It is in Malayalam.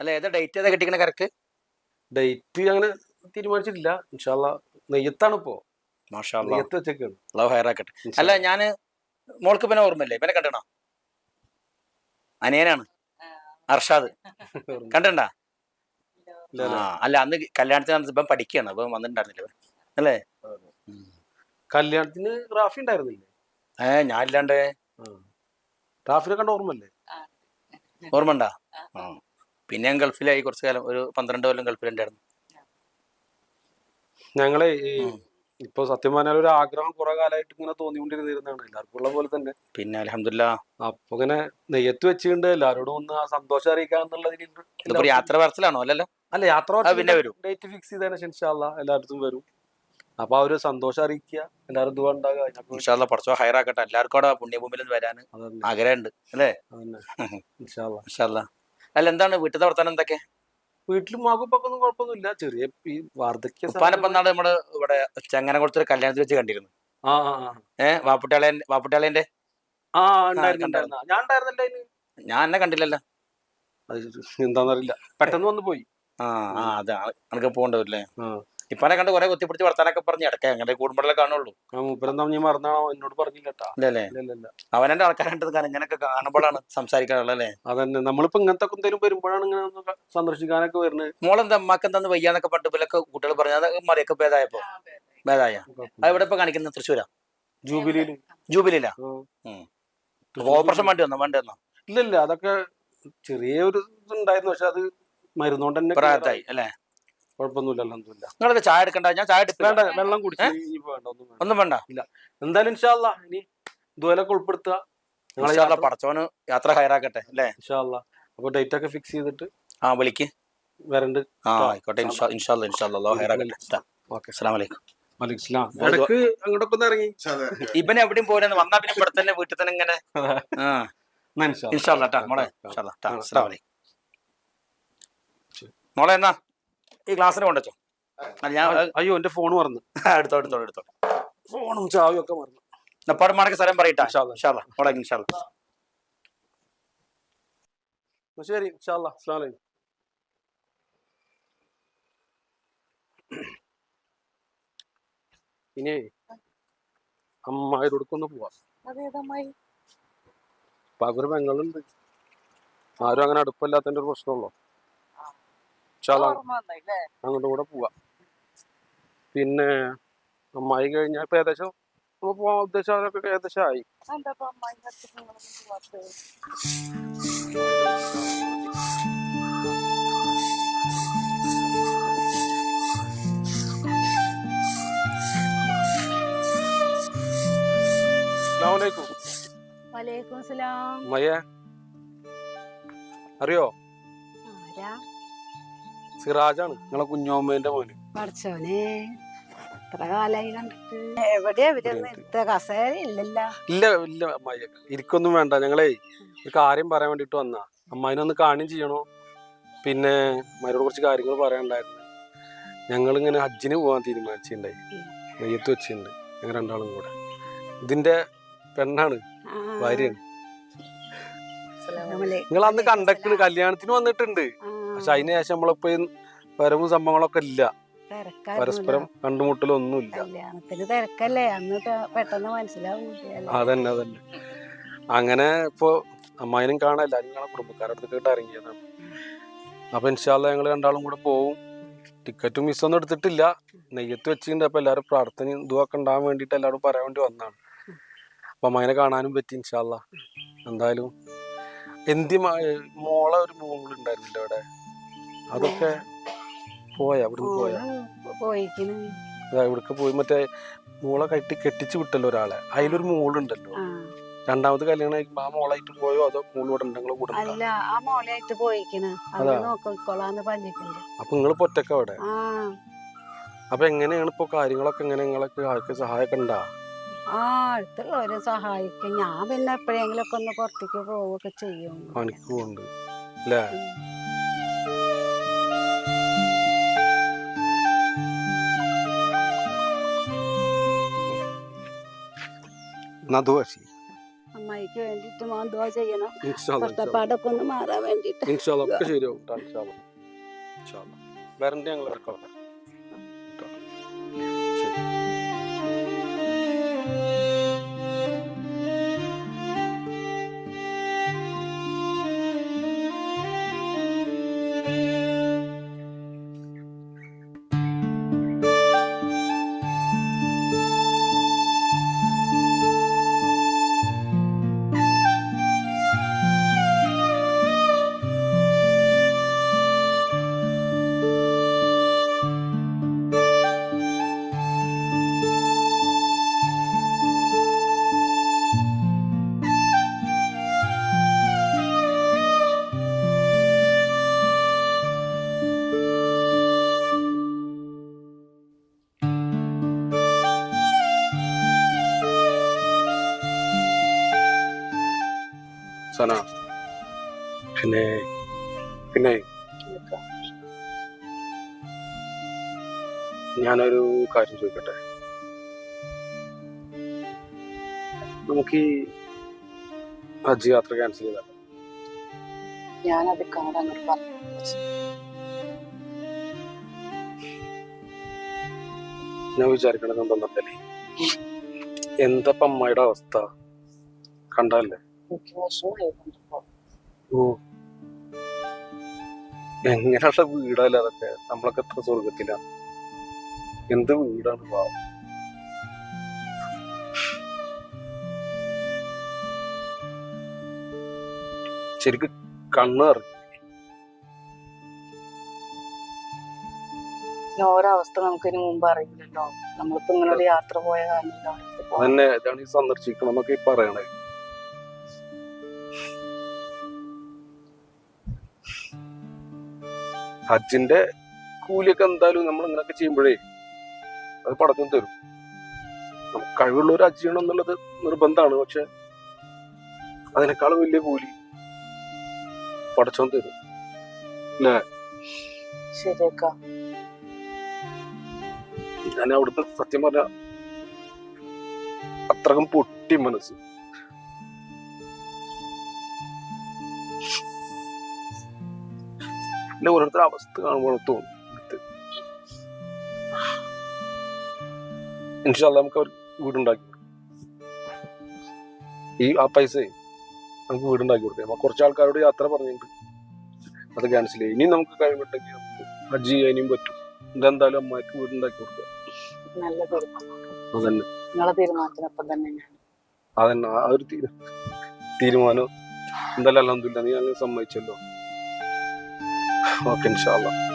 അല്ല ഏതാ ഡേറ്റ് ഏതാ കിട്ടിക്കണ കറക്റ്റ് ഡേറ്റ് അങ്ങനെ തീരുമാനിച്ചിട്ടില്ല. ഇൻഷാല്ല നെയ്യത്താണ് ഇപ്പോ. മാഷാ നെയ്യത്ത് വെച്ചേക്കാണ്. അള്ളാഹു ഹയറാക്കട്ടെ അല്ല ഞാൻ മോൾക്ക് പിന്നെ ഓർമ്മയില്ലേ? പിന്നെ കണ്ടണോ? അനിയനാണ്. അർഷാദ്. കണ്ടണ്ടാ അല്ല അന്ന് കല്യാണത്തിന് അന്ന് ഇപ്പം പഠിക്കുകയാണ്. അപ്പം വന്നിട്ടുണ്ടായിരുന്നില്ല അല്ലേ? കല്യാണത്തിന് റാഫി ഉണ്ടായിരുന്നില്ലേ? ഏ ഞാൻ ഇല്ലാണ്ടേ റാഫിനെ കണ്ട ഓർമ്മല്ലേ ഓർമ്മ ഉണ്ടാ ആ. പിന്നെ ഞാൻ ഗൾഫിലായി കുറച്ചു കാലം ഒരു പന്ത്രണ്ട് കൊല്ലം ഗൾഫിലുണ്ടായിരുന്നു. ഞങ്ങളെ ഈ. ഇപ്പൊ സത്യം പറഞ്ഞാൽ ഒരു ആഗ്രഹം കുറെ കാലമായിട്ട് ഇങ്ങനെ തോന്നിക്കൊണ്ടിരുന്നിരുന്നതാണ് എല്ലാവർക്കും ഉള്ള പോലെ തന്നെ. പിന്നെ അലഹമില്ല അപ്പൊ ഇങ്ങനെ നെയ്യത്ത് വെച്ചിട്ടുണ്ട്. എല്ലാവരോടും ഒന്ന് ആ സന്തോഷം അറിയിക്കാൻ എന്നുള്ളതിൽ യാത്ര പറച്ചിലാണോ അല്ലല്ലോ? അല്ല യാത്ര ആ, പിന്നെ വരും. ഡേറ്റ് ഫിക്സ് ചെയ്തതിന് ശേഷം എല്ലായിടത്തും വരും. അപ്പൊ ആ ഒരു സന്തോഷം അറിയിക്കുക. എല്ലാവരും ദുഃഖം ഉണ്ടാകുക അതിനൊക്കെ ഹയർ ആക്കട്ടെ. പഠിച്ചോ എല്ലാവർക്കും അവിടെ പുണ്യഭൂമിയിൽ വരാൻ ആഗ്രഹമുണ്ട്. അല്ലേ? ഇൻഷാല്ല അല്ല എന്താണ്? വീട്ടിൽ വർത്താനം എന്തൊക്കെ? വീട്ടിൽ മാകുപ്പൊക്കൊന്നും കുഴപ്പമൊന്നുമില്ല. ചെറിയ ഈ വാർദ്ധക്യ ഉപ്പാനപ്പം നാളെ നമ്മൾ ഇവിടെ ചങ്ങനകുളത്തൊരു കല്യാണത്തിൽ വെച്ച് കണ്ടിരുന്നു. ആ ആ ആ. ഏഹ് വാപ്പുട്ടാളെ വാപ്പുട്ടാളേന്റെ ആ ഉണ്ടായിരുന്നു കണ്ടായിരുന്നു. ഉണ്ടായിരുന്നു. ഞാൻ ഉണ്ടായിരുന്നല്ലേ അതിന്. ഞാൻ എന്നെ കണ്ടില്ലല്ലോ. അത് എന്താന്നറിയില്ല. പെട്ടെന്ന് വന്നു പോയി. ആ ആ അതാ. അനക്ക് പോകണ്ടല്ലേ ആ. ഇപ്പാനെ കണ്ട് കുറെ കുത്തിപ്പിടിച്ച് വർത്താനൊക്കെ പറഞ്ഞ് ഇടയ്ക്ക് അങ്ങനെ കൂടുമ്പോഴേ കാണുള്ളൂ. മൂപ്പരെന്താ നീ മറന്നാണോ എന്നോട് പറഞ്ഞില്ല അവൻ എന്റെ ആൾക്കാരുണ്ടത് ഇല്ല ഇല്ല അവനെന്റെ ആൾക്കാരുണ്ട് കാരണം ഇങ്ങനെയൊക്കെ കാണുമ്പോഴാണ് സംസാരിക്കാറുള്ളത് അല്ലേ അതന്നെ. നമ്മളിപ്പോ ഇങ്ങനത്തെ എന്തെങ്കിലും വരുമ്പോഴാണ് ഇങ്ങനെ സന്ദർശിക്കാനൊക്കെ വരുന്നത് മോളെന്താ അമ്മയ്ക്ക് എന്താന്ന് വയ്യാന്നൊക്കെ പണ്ട് ഇവലൊക്കെ കുട്ടികൾ പറഞ്ഞാൽ മറിയൊക്കെ ഭേദായപ്പോ? ഭേദായ? അത് ഇവിടെ ഇപ്പൊ കാണിക്കുന്നത് തൃശ്ശൂരാ. ജൂബിലിയിൽ ജൂബിലിയിലാ? ഓപ്പറേഷൻ വേണ്ടി വന്നോ? വേണ്ടി വന്നോ? ഇല്ല ഇല്ല അതൊക്കെ ചെറിയൊരു ഇതുണ്ടായിരുന്നു പക്ഷെ അത് മരുന്നോണ്ട് തന്നെ പ്രായത്തായി അല്ലേ? കുഴപ്പമൊന്നുമില്ല അല്ലെന്നില്ല ചായ എടുക്കണ്ട? ഞാൻ ചായ എടുക്കില്ല വേണ്ട വെള്ളം കുടിച്ചു ഇനിയിപ്പോ വേണ്ട ഒന്നും വേണ്ട. ഒന്നും വേണ്ട. എന്തായാലും ഇൻഷാല്ല ഇനി ഇതുപോലൊക്കെ ഉൾപ്പെടുത്തുക. ഞങ്ങളെ യാത്ര- പടച്ചോന് യാത്ര ഹയറാക്കട്ടെ അല്ലേ? ഇൻഷാല്ല അപ്പൊ ഡേറ്റ് ഒക്കെ ഫിക്സ് ചെയ്തിട്ട് ആ വിളിക്ക്. വരണ്ട്. ആ ആയിക്കോട്ടെ ഇൻഷാ ഇൻഷാല്ല ഹയറാക്കട്ടെ ഓക്കെ. വലൈക്കും ഇടയ്ക്ക് അങ്ങോട്ടൊക്കെ ഒന്ന് ഇറങ്ങി. ഇവൻ എവിടെയും പോലെന്ന് വന്നാ പിന്നെ ഇവിടെ തന്നെ വീട്ടിൽ തന്നെ ഇങ്ങനെ. ആ. എന്നാ ഇൻഷാ അല്ലാ. മോളെ. ഇൻഷാല്ലാ ട്ടാ അസ്സലാമു അലൈക്കും മോളെ എന്നാ? ഈ ക്ലാസ്സിന് കൊണ്ടുവച്ചോ. ഞാൻ അയ്യോ എന്റെ ഫോൺ മറന്നു. എടുത്തോ എടുത്തോ എടുത്തോ ഫോണും ചാവിയും ഒക്കെ മറന്നു. നപ്പാട് മടക്ക് സ്ഥലം പറയട്ടാ. എന്നാ ശരി അസ്ലാം ഇനി ഒന്ന് പോവാം. അതേതമ്മായി പകരം പെങ്ങളുണ്ട്. ആരും അങ്ങനെ അടുപ്പമില്ലാത്തതിന്റെ ഒരു പ്രശ്നമുള്ളൂ? അങ്ങോട്ട് കൂടെ പോവാ. പിന്നെ അമ്മായി കഴിഞ്ഞാൽ ഇപ്പൊ ഏകദേശം പോവാൻ ഏകദേശം ആയി. അറിയോ? സിറാജാണ് നിങ്ങളെ കുഞ്ഞോമ്മേന്റെ മോന്. പഠിച്ചോനെ എത്ര കാലായി കണ്ടിട്ട്? എവിടെയാ ഇവരൊന്നും ഇത്ത കസേര ഇല്ലല്ല. ഇല്ല ഇല്ല അമ്മായി ഇരിക്കൊന്നും വേണ്ട. ഞങ്ങളേ ഒരു കാര്യം പറയാൻ വേണ്ടിട്ട് വന്നാ. അമ്മായിനെ ഒന്ന് കാണുകയും ചെയ്യണോ? പിന്നെ അമ്മയോട് കുറച്ച് കാര്യങ്ങൾ പറയാനുണ്ടായിരുന്നു. ഞങ്ങൾ ഇങ്ങനെ ഹജ്ജിന് പോകാൻ തീരുമാനിച്ചിട്ടുണ്ടായി. നെയ്യത്ത് വെച്ചിട്ടുണ്ട് ഞങ്ങൾ രണ്ടാളും കൂടെ. ഇതിന്റെ പെണ്ണാണ് ഭാര്യയാണ്. നിങ്ങൾ അന്ന് കണ്ടക്ട് കല്യാണത്തിന് വന്നിട്ടുണ്ട്. പക്ഷെ അതിന് ശേഷം നമ്മളിപ്പോ വരവും സംഭവങ്ങളൊക്കെ ഇല്ല. പരസ്പരം കണ്ടുമുട്ടലൊന്നുമില്ല. ഇല്ല തിരക്കല്ലേ? അന്ന് ത- പെട്ടെന്ന് മനസ്സിലാവൂല അതന്നെ അതന്നെ. അങ്ങനെ ഇപ്പൊ അമ്മായിനും കാണാല്ല അതിനാണ് കുടുംബക്കാരുടെ അടുത്ത് ഇറങ്ങിയതാണ്. അപ്പൊ ഇൻഷാല്ല ഞങ്ങൾ രണ്ടാളും കൂടെ പോവും. ടിക്കറ്റും മിസ്സൊന്നും എടുത്തിട്ടില്ല. നെയ്യത്ത് വെച്ചിട്ടുണ്ട്. അപ്പൊ എല്ലാവരും പ്രാർത്ഥനയും ഇതുമൊക്കെ ഉണ്ടാകാൻ വേണ്ടിയിട്ട് എല്ലാവരും പറയാൻ വേണ്ടി വന്നാണ്. അപ്പൊ അമ്മായിനെ കാണാനും പറ്റി ഇൻഷാല്ല എന്തായാലും എന്തി മോളെ ഒരു മോളുണ്ടായിരുന്നില്ല അവിടെ? അതൊക്കെ പോയാ? അവിടുന്ന് പോയാ? ഇവിടേക്ക് പോയി മറ്റേ മോളെ കെട്ടി കെട്ടിച്ചു വിട്ടല്ലോ ഒരാളെ. അതിലൊരു മോളുണ്ടല്ലോ. രണ്ടാമത് കല്യാണം കഴിക്കുമ്പോ ആ മോളായിട്ട് പോയോ? അതോ മോൾ ഇവിടെ ഉണ്ടെങ്കിൽ കൂടെ അല്ല ആ മോളായിട്ട് പോയിക്കണ്. അവർ അതാ. നോക്കിക്കോളാന്ന് പറഞ്ഞിട്ടുണ്ട്. അപ്പൊ നിങ്ങൾ പൊറ്റക്ക അവിടെ? അപ്പൊ എങ്ങനെയാണ് ഇപ്പൊ കാര്യങ്ങളൊക്കെ? എങ്ങനെ നിങ്ങളൊക്കെ ആൾക്ക് സഹായമൊക്കെ ഉണ്ടാ? ആ അടുത്തുള്ളവരെ സഹായിക്കും. ഞാൻ പിന്നെ എപ്പോഴെങ്കിലും ഒക്കെ ഒന്ന് പുറത്തേക്ക് പോവുകയൊക്കെ ചെയ്യും. പണിക്ക് ഉണ്ട് അല്ലേ? എന്നാ ദുവാ ചെയ്യ്. അമ്മായി അമ്മയ്ക്ക് വേണ്ടിട്ട് മോൻ ദുവാ ചെയ്യണം. കഷ്ടപ്പാടൊക്കെ ഒന്ന് മാറാൻ വേണ്ടിയിട്ട് ഇൻഷാ ഒക്കെ ശരിയാവും ഇൻഷാല്ലോ. വരണ്ട ഞങ്ങൾ ഇറക്കാം സന പിന്നെ പിന്നെ ഞാനൊരു കാര്യം ചോദിക്കട്ടെ? നമുക്ക് ഈ ഹജ്ജ് യാത്ര ക്യാൻസൽ ഞാനത് പറഞ്ഞു ഞാൻ വിചാരിക്കണത് എന്താ എന്താ അമ്മയുടെ അവസ്ഥ? കണ്ടല്ലേ എങ്ങനെയുള്ള വീടല്ല അതൊക്കെ? നമ്മളൊക്കെ എത്ര സ്വർഗത്തിലാണ് എന്ത് വീടാണ് പാവം ശരിക്ക് കണ്ണ് നിറഞ്ഞു ഇനി ഓരോ നമുക്ക് ഇനി മുമ്പ് അറിയില്ലല്ലോ. നമ്മളിപ്പോ ഇങ്ങനെ ഒരു യാത്ര പോയ കാരണം അതന്നെ ഇതാണ് ഈ സന്ദർശിക്കണം എന്നൊക്കെ ഈ പറയണേ. ഹജ്ജിന്റെ കൂലിയൊക്കെ എന്തായാലും നമ്മൾ ഇങ്ങനെയൊക്കെ ചെയ്യുമ്പോഴേ അത് പടഞ്ഞു തരും. നമുക്ക് കഴിവുള്ള ഒരു ഹജ്ജ് ചെയ്യണം എന്നുള്ളത് നിർബന്ധമാണ്. പക്ഷെ അതിനേക്കാളും വലിയ കൂലി പടച്ചോൻ തരും. ശരിയേക്കാ. ഞാൻ അവിടുത്തെ സത്യം പറഞ്ഞ അത്രകം പൊട്ടി മനസ്സ്. പിന്നെ ഓരോരുത്തരുടെ അവസ്ഥ കാണുമ്പോൾ തോന്നും. ഇൻഷാല്ല നമുക്ക് അവർ വീടുണ്ടാക്കി ഈ ആ പൈസ നമുക്ക് വീടുണ്ടാക്കി കൊടുക്കാം. കുറച്ച് ആൾക്കാരോട് യാത്ര പറഞ്ഞിട്ടുണ്ട്. അത് ക്യാൻസൽ ചെയ്യും. ഇനി നമുക്ക് കഴിവുണ്ടെങ്കിൽ നമുക്ക് ഹജ്ജ് ചെയ്യാനും പറ്റും. ഇതെന്തായാലും അമ്മയ്ക്ക് വീടുണ്ടാക്കി തീരുമാനം. അതന്നെ. അതന്നെ. ആ ഒരു തീരുമാനം. എന്തായാലും അലഹമില്ല നീ അങ്ങനെ സമ്മതിച്ചല്ലോ. ഓക്കെ ഇൻഷാല്ല